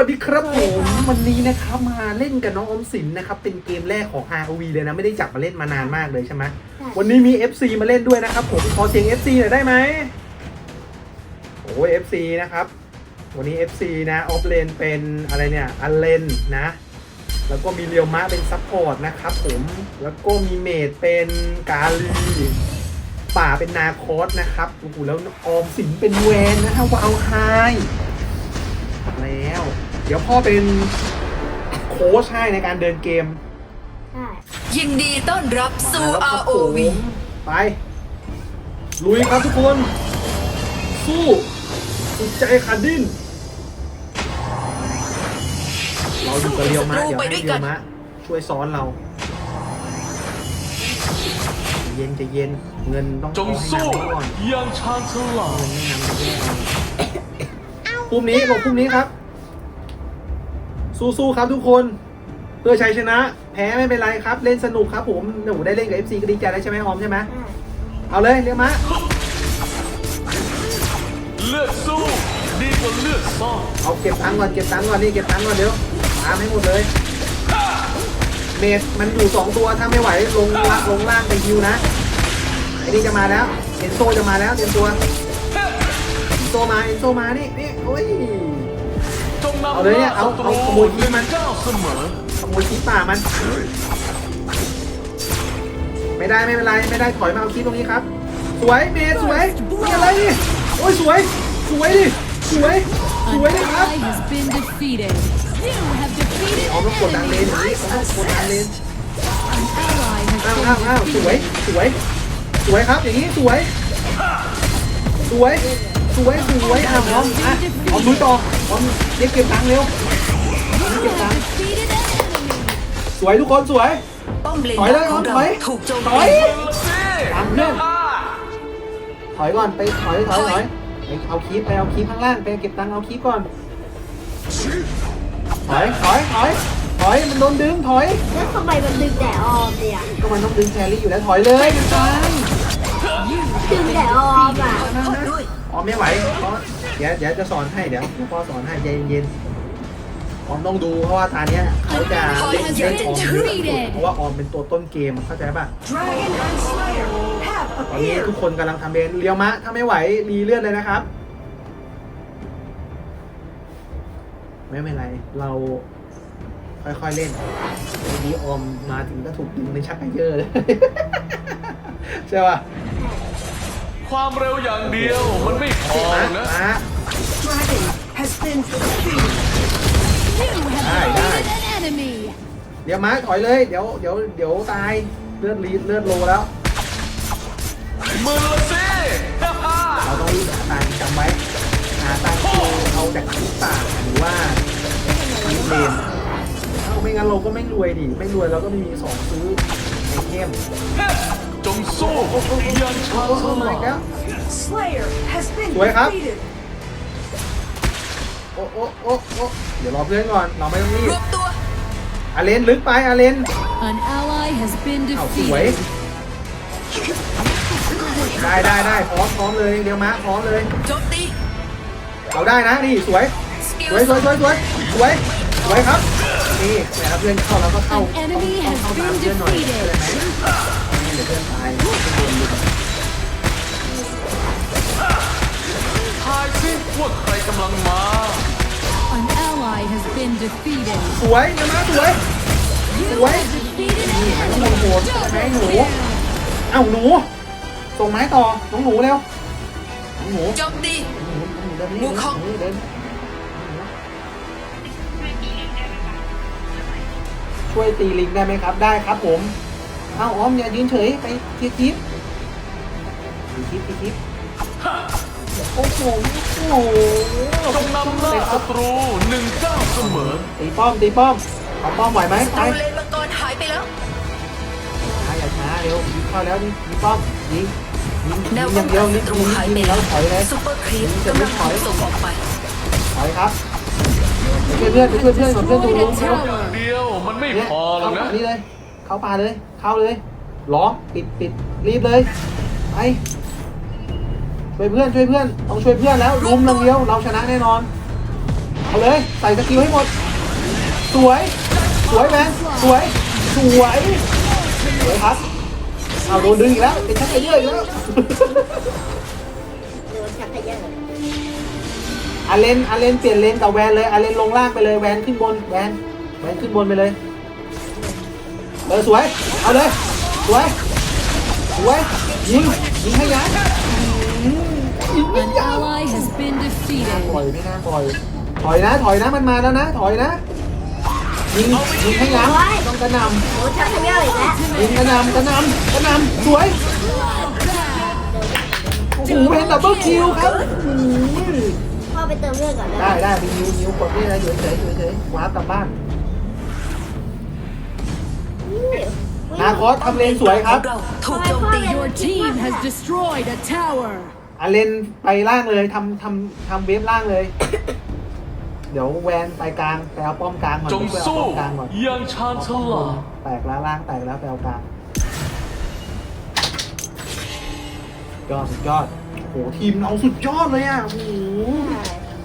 สวัสดีครับผมวันนี้นะครับมาเล่นกับน้องอมสินนะครับเป็นเกมแรกของ ROV เลยนะ ไม่ได้จับมาเล่นมานานมากเลยใช่ไหมวันนี้มี FC มาเล่นด้วยนะครับผมขอเสียง FC หน่อยได้ไหมโอ้ย FC นะครับ วันนี้ FC นะออฟเลนเป็นอะไรเนี่ยอันเลนนะ แล้วก็มีเรียวมะเป็นซัพพอร์ตนะครับผมแล้วก็มีเมดเป็นกาลีป่าเป็นนาคอสนะครับโอ้โหแล้วออมสินเป็นเวนนะฮะวาวไฮแล้ว เดี๋ยวพ่อเป็นโค้ชให้ในการเดินเกมใช่ยินดีต้อนรับสู่มาแล้วครับผม ROV ไป ลุยครับทุกคน สู้สุดใจขาดดิ้น เราอยู่กับเรียวมะสู้เดี๋ยวไปให้ด้วยเรีกัยวนมะช่วยซ้อนเราใจเย็นใจะเย็นเงินต้องจงขอให้สู้นำไว้ก่อน อย่างชาญฉลาดเงินไม่นำไปแย่พรุ่งนี้ลงพรุ่งนี้ครับ สู้ๆครับทุกคน เพื่อชัยชนะ แพ้ไม่เป็นไรครับ เล่นสนุกครับผมหนูได้เล่นกับ FC ก็ดีใจแล้วใช่ไหมออมใช่ไหมใช่เอาเลยเรียกมาเลือดสู้ดีกว่าเลือดซ่อนเอาเก็บตังค์ก่อนเก็บตังค์ก่อนนี่เก็บตังค์ก่อนเดี๋ยวตามให้หมดเลยเมดมันอยู่สองตัวถ้าไม่ไหวลงล่างลงล่างไปฮิวนะไอ้นี่จะมาแล้วเอนโซจะมาแล้วเตรียมตัวเอนโซมาเอนโซมานี่นี่โอ้ยจงนำ เอาเลยเนี่ย เอาศัตเอารูขโมยคีย์มันเจ้าเสมอขโมยคีป่ามัน ไม่ได้ไม่เป็นไรไม่ได้ถอยมาเอาคีตรงนี้ครับ สวยเมดสวยนี่อะไรนี่โอ้ยสวย สวยดิ สวยส An วยดิครับ ally has been defeated. You have defeated เอาต้องกดดันเลนอย่างนี้เอาต้องกดดันเลน an ally อ้าว has อ้าวอ้าว been สวย defeated. สวย สวยครับ อย่างนี้ สวย สวย สวยสวยอ้าวน้องอะเอาลุยต่อเอาเรียกเก็บตังค์เร็วเก็บตังค์สวยทุกคนสวยป้อมเลนถอยเลยของถเราอยถูกโจมถอยตามเพื่อนถอยก่อนไปถอยถอยถอยไปเอาคีปไปเอาคีปข้างล่างไปเก็บตังค์เอาคีปก่อนถอยถอยถอยถอยมันโดนดึงถอยแล้วทำไมมันดึงแต่ออมเนี่ยก็มันต้องดึงแครี่อยู่แล้วถอยเลยมันตายดึงแต่ออมอะ อโทษด้วยอ๋อไม่ไหวเพราะเดี๋ยวเดี๋ยวจะสอนให้เดี๋ยวเดี๋ยวพ่อสอนให้ใจเย็นๆออมต้องดูเพราะว่าตาเนี้ยเขาจะเล่นเล่นออมเยอะที่สุดเพราะว่าออมเป็นตัวต้นเกมเข้าใจป่ะตอนนี้ทุกคนกำลังทำเบนเลี้ยวมะถ้าไม่ไหวรีเลื่อนเลยนะครับ ไม่เป็นไร เราค่อยๆเล่นวันนี้ออมมาถึงก็ถูกดึงในชักกระเยอะเลย ใช่ป่ะ ความเร็วอย่างเดียว มันไม่พอมานะมา You have Aye, defeated an enemy. เดี๋ยวมาถอยเลย เดี๋ยวเดี๋ยวเดี๋ยวตายเลือดรีดเลือดโลแล้ว มือละสิเราต้องรีบหาตังค์จำไว้หาตังค์คือเอาจากทุกป่าหรือว่าทีเลนถ้าไม่งั้นเราก็ไม่รวยดิไม่รวยเราก็ไม่มีสองซื้อไอเทม จงสู้อย่างชาญโอ้ฉโหมาลาอีดกแล้วสวยครับโอ้โอ้โอ้โอ้เดี๋ยวรอเพื่อนก่อนเราไม่ต้องรีรบวบตัวอาเลนลึกไปอาเลน An ally has been เอาสวย defeated. ได้ได้ได้พร้อมพร้อมเลยเดี๋ยวมาพร้อมเลยโจมตีเอาได้นะนี่สวย สกิลสวยสวยสวยสวยสวยสวยครับนี่นะครับเพื่อนเข้าแล้วก็เข้า An enemy ต้อง has เข้าตาม been เพื่อนหน่อย defeated. เข้าใจไหมนี่เดี๋ยวเพื่อนตายเพื่อนโดนลุมทายสิว่าใครกำลังมา An ally has been defeated. สวยเดี๋ยวมาสวย You What? have defeated นี่ an มันต้อง enemy. โหดใช่ไหมหนู Double kill. เอ้าหนูส่งไม้ต่อน้องหนูเร็วน้องหนูโจมตีหนูหนูเดินนี่หมูของหนูเดินช่วยตีลิงได้ไหมครับได้ครับผม เอ้าออมอย่ายืนเฉยไปเคลียร์คลิปตีคลิปตีคลิปโอ้โหโอ้โหจงนำหน้าเลยครัศับตรูหนึ่งเก้าเสมอตีป้อมตีป้อมเอาป้อมไหวไหมศัไปตรูเลนมังกรหายไปแล้วช้าอย่าช้าเร็วยิงเข้าแล้วนี่ยิงป้อมยิงยิงยิงแนวอป้ย่าองงเดีกัยวนยิศังตรูยิงหายไปยิงแล้แล้ววถอยเลยซุปเปอร์ครีปกำลังถูกส่งออกไปถอยครับไปช่วยเพื่อนไปช่วยเพื่อนก่อนเพื่อนถูกลุมเร็วเดียวมันไม่เนี่ยพอหรอกเข้านะป่านี่เลย เข้าป่าเลย เข้าเลยล้อมปิดปิดรีบเลยไปช่วยเพื่อนช่วยเพื่อนต้องช่วยเพื่อนแล้วลุมลังเดียวเราชนะแน่นอนเอาเลยใส่สกิลให้หมด สวย สวยแมนสวย สวยสวยครับเอาโดนดึงอีกแล้วเป็นชักกระเยอะอีกแล้วโดนชักกระเยอะอาเลนอาเลนเปลี่ยนเลนกับแวนเลยอาเลนลงล่างไปเลยแวนขึ้นบนแวนแวนขึ้นบนไปเลย เออสวย เอาเลย สวย สวย ยิง ยิงให้ยัดอืมยิงไม่ An ยัด ally has been ป defeated. ล่อยไม่น่าปล่อย ถอยนะ ถอยนะ มันมาแล้วนะ ถอยนะ ยิง ยิงให้ยัดต้องกระหนโดนชักกระเยอะอีกแล้วำยิงกระหนำกระหนำกระหนำสวย โอ้โหเป็นดับเบิลคิวครับอืมพ่อไปเติมเลือดก่อนนะได้ได้มีนิ้วนิ้วกดนี่นะเฉยเฉยเฉยๆวาร์ปกลับบ้าน นาคอสทำเลนสวยครับเราถูกโจมตี Your team has destroyed a tower. อาเลนไปล่างเลยทำทำทำเวฟล่างเลย เดี๋ยวแวนไปกลางไปเอาป้อมกลางก่อนจงไปเอาสู้ป้อมกลางก่อนอยังชาญฉลาดแตกแล้วล่างแตกแล้วไปเอากลางยอดสุดยอดโอ้โหทีมเราสุดยอดเลยอะโอ้โห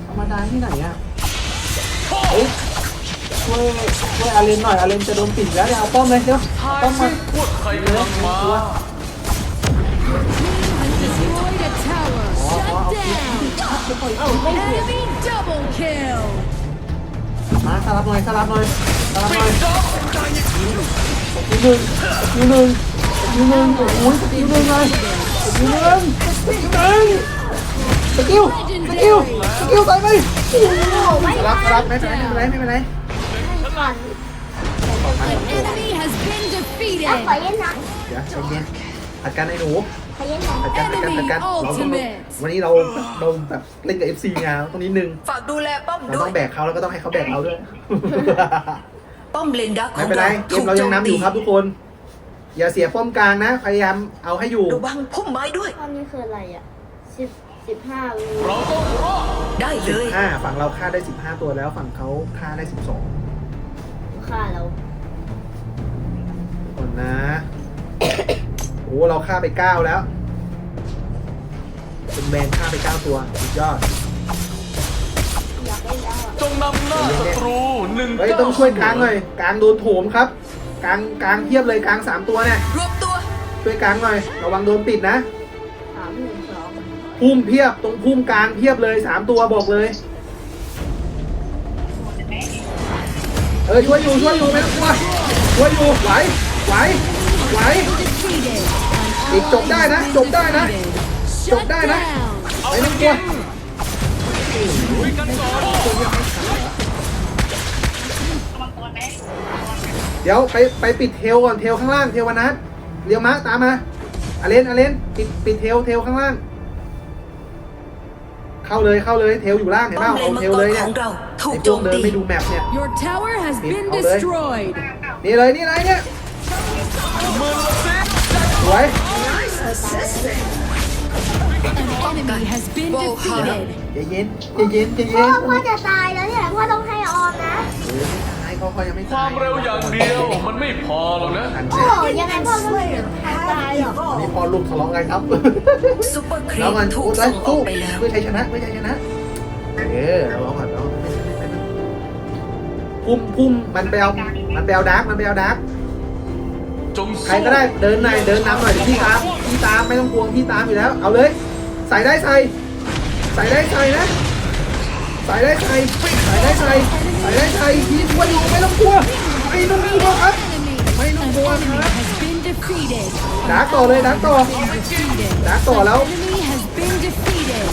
ธรรมดาที่ไหนอะเฮ้ย ช่วยช่วยอาเลนหน่อยอาเลนจะโดนปิดแล้วเนี่ยเอาป้อมเลยเดี๋ยวทาป้อมมาว่าใครกำลังมา Destroyed a tower. Shut down. เอ้าไม่เปลี่ยน Enemy double kill. มาสลับหน่อยสลับหน่อยสลับหน่อยจ๊อบสกิลหนึ่งหนึ่งหนึ่งโอ้โหนึ่งเลยหนึ่งหนึ่งสกิลสกิลสกิลใส่ไปสลับสลับไม่เป็นไรไม่เป็นไรไม่เป็นไร ก่อน An enemy has been แล้วขอ defeated. เย็นนะเดี๋ยวใจเย็นผัดกันไอ้หนูขอเย็นนะผัดกันผัดกันผัดกันเราต้องวันนี้เราเราแบบเล่นกับ FC ไงเราต้องนิดนึงฝากดูแลป้อมเราด้ต้วอยงแบกเขาแล้วก็ต้องให้เขาแบกเราด้วย ป้อมเลนดักขไม่องเป็นไรเราเกถูมกเราโจยังมนำอตียู่ครับทุกคน อย่าเสียป้อมกลางนะ พยายามเอาให้อยู่ ระวังพุ่มไม้ด้วย ตอนนี้คืออะไรอะสิบสิบห้าวิเราต้องรอดได้เลย5ฝั่งเราฆ่าได้ 15 ตัวแล้วฝั่งเขาฆ่าได้ 12 ฆ่าเรา ก่อนนะ โอ้เราฆ่าไป9แล้วเป็นแมนฆ่าไป9ตัวสุดยอด อยากเล่นแล้วอะจงนำหน้าศัตรูหนึ่งเฮ้ย ต้องช่วยกลางหน่อยกลางโดนโถมครับกลางกลางเทียบเลยกลาง3ตัวเนี่ยรวบตัวช่วยกลางหน่อย ระวังโดนปิดนะสามหนึ่งสองพุ่มเพียบตรงพุ่มกลางเพียบเลย3ตัวบอกเลย ออช่วยอยู่ช่วยอยู่ไม่ต้องกลัวช่วยอยู่ไหวไหวไหวอีกจบได้นะ จบได้นะ Shut Chụp đây này. down. ไม่ต้องกลัวคุยกันก่อนเดี๋ยวไปไปปิดเทลก่อนเทลข้างล่างเทวนัทเรียวมะตามมาอาเลนอาเลนปิดปิดเทลเทลข้างล่าง เข้าเลยเข้าเลยเทลอยู่ล่างเห็นป้อเปมล่าเลนเอามังเทลเลยเนี่ยกรของเราถูกไอ้พโจวกมเดินตีไม่ดูแมปเนี่ย Your tower has been Đi, vào đây. destroyed. นี่เลยนี่เลยเนี่ยมือละสิสวย An enemy has been Vô hại. defeated. ใจเย็นใจเย็นใจพ่เย็อนพ่อจะตายแล้วเนี่ยพ่อต้องให้ออมนะ เออไม่ตายเขาเขายังไม่คตายวามเร็วอย่างเดียวมันไม่พอหรอกนะอันโอ้นี้ยังไงพ่อก็ไม่ตายหรอกอันนี้พอลูกทะเลาะกันครับซุปเปอร์ครีแล้วมมันถูกสู้ส่งออสู้กไปแล้วเพื่อชัยชนะเพื่อชัยชนะเออเราลองก่อนเราพุ่มพุ่มมันไปเอามันไปเอาดาร์กมันไปเอาดาร์กจงใครสู้ก็ได้เดินหน่อยเดินนำหน่อยเดี๋ยวพี่ตามพี่ตามไม่ต้องกลัวพี่ตามอยู่แล้ว เอาเลย ใส่ได้ใส่ ใส่ได้ใส่นะ ใส่ได้ใส่ใส่ได้ใส่ ใส่ได้ใส่พี่ช่วยอยู่ไม่ต้องกลัวไม่ต้องกลัวครับไม่ต้องกลัวครับดาร์กต่อเลยดาร์กต่อดาร์กต่อแล้ว Enemy has been defeated.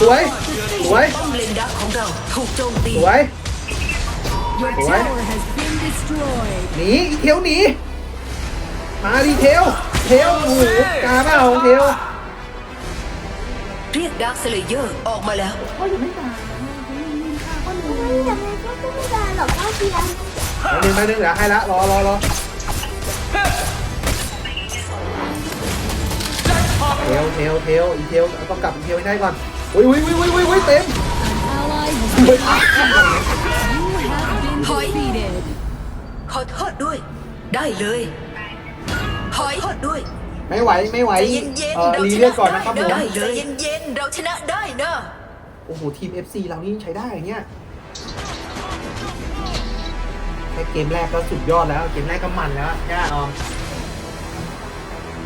สวยสวยสวยหนีอีเทลหนีมาดีเทลเทลโอ้โหกาเปล่าเทล เรียกดักสเลเยอร์ออกมาแล้วไม่ยังไงก็ก็ไม่ได้หรอกพ่อเพียงไปหนึ่งไปหนึ่งเดี๋ยวให้ละรอรอรอเทลเทลเทลอีเทลเอาต้องกลับอีเทลให้ได้ก่อนอุ้ยอุ้ยอุ้ยอุ้ยอุ้ยเต็ม Ally has been defeated. You have been Thôi. defeated. ขอโทษด้วย ได้เลยถอยโทษด้วย ไม่ไหวไม่ไหวใจเย็นเออๆเรารีชเลือนะดก่อนนะครับผมได้เลยใจเย็นๆเราชนะได้นะผโอ้โหทีม FC เรานี่ใช้ได้อย่างเงี้ยแค่เกมแรกก็สุดยอดแล้ว เกมแรกก็มันแล้วย่าออม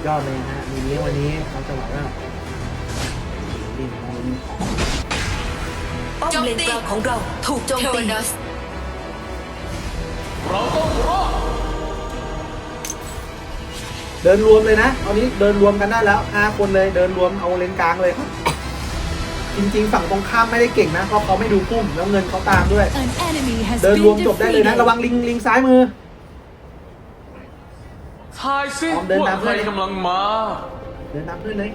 ยอดเลยนะฮะมีนี้วันนี้เราจะบอกว่าดินของป้อมเลนกลางของเราถูกโจมตี เราต้องรอด เดินรวมเลยนะตอนนี้เดินรวมกันได้แล้วห้าคนเลยเดินรวมเอาเลนกลางเลยจริงๆ ฝั่งตรงข้ามไม่ได้เก่งนะเพราะเขาไม่ดูพุ่มแล้วเงินเขาตามด้วย An enemy has เดิน been รวมจบได้เลยนะ defeated. ระวังลิงลิงซ้ายมือทายสิพร้อมเดินว่าตามใคเพื่รอนเลยกำลังมา เดินตามเพื่อนเลย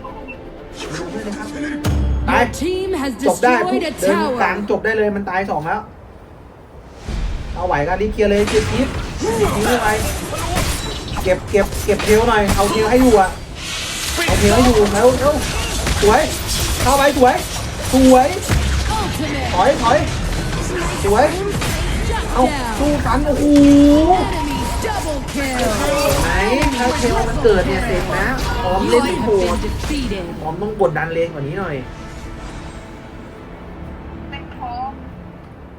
เดินตามเพื่อนเลยครับไป Your team has จบได้ปุ๊บ destroyed a เดินกลาง tower. จบได้เลยมันตายสองแล้วเอาไหวกันรีบเคลียร์เลยเคลียร์ทิปทิปไม่ไหว เก็บเก็บเก็บเทลหน่อย เอาเทลให้อยู่อะเอาเทลให้อยู่แล้วเร็วสวย เข้าไปสวย สวย ถอยถอยสวย เอาสู้กันโอ้โหไหนถ้าเทลมันเกิดเนี่ยเสร็จนะพร้อมเล่นโหด been defeated. พร้อมต้องกดดันเลนกว่านี้หน่อย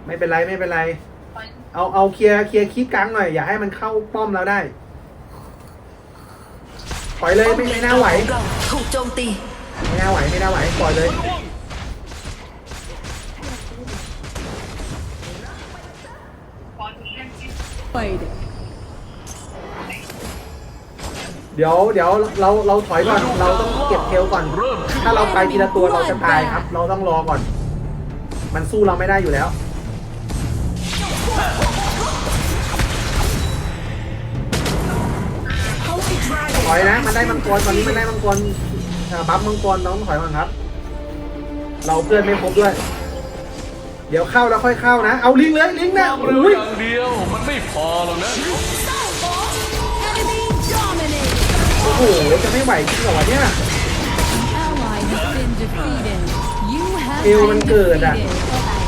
ไม่เป็นไรไม่เป็นไร เอาเอาเคลียร์เคลียร์คีบกลางหน่อย อย่าให้มันเข้าป้อมเราได้ ปล่อยเลยไม่ไม่น่าไหวของเราถูกโจมตี ไม่น่าไหวไม่น่าไหวปล่อยเลย Destroyed. เดี๋ยวเดี๋ยวเราเราถอยก่อนเราต้องเก็บเทลก่อนเริ่มขึ้นถ้าเราไปทีละตัวเราจะตายครับ เราต้องรอก่อน มันสู้เราไม่ได้อยู่แล้ว อยนะ มันได้มังกรตอนนี้มันได้มังกรเอ่อบัฟมังกรเราต้องถอยก่อนครับ เราเพื่อนไม่ครบด้วย เดี๋ยวเข้าแล้วค่อยเข้านะ เอาลิงเลยลิงคนะวามเร็วอุ้ยอย่างเดียวมันไม่พอหรอกนะ Enemy dominated. โอ้โหจะไม่ไหวจริงเหรอวะเนี่ย Ally has been defeated. You have เอวมัน been เกิดอะ defeated.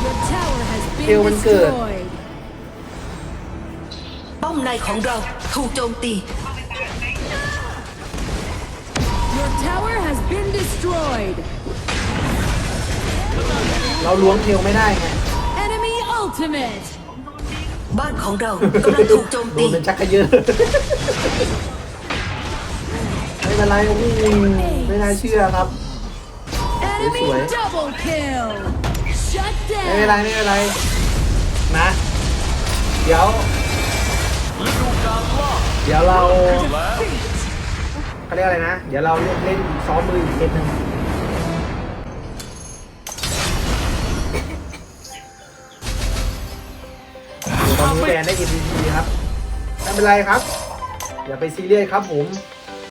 Your tower has เอว been มันเกิด destroyed. ป้อมในของเราถูกโจมตี Your tower has been destroyed. เราล้วงเทลไม่ได้ไง Enemy ultimate. บ้านของเรากำลังถูกโจมโดตีนเป็นชักกระเยอะ ไม่เป็นไรโอ้โหไม่น่าเชื่อครับ Enemy way. double kill. Shut ไม่เป็นไร down. ไม่เป็นไรนะเดี๋ยว ฤดูกาลล่าเดี๋ยวเราขึ้นแล้ว เขาเรียกอะไรนะ เดี๋ยวเราเล่นเล่นซ้อมมืออีกเกมหนึ่งตอนนี้แบนได้ MVP ครับไม่เป็นไรครับ อย่าไปซีเรียสครับผม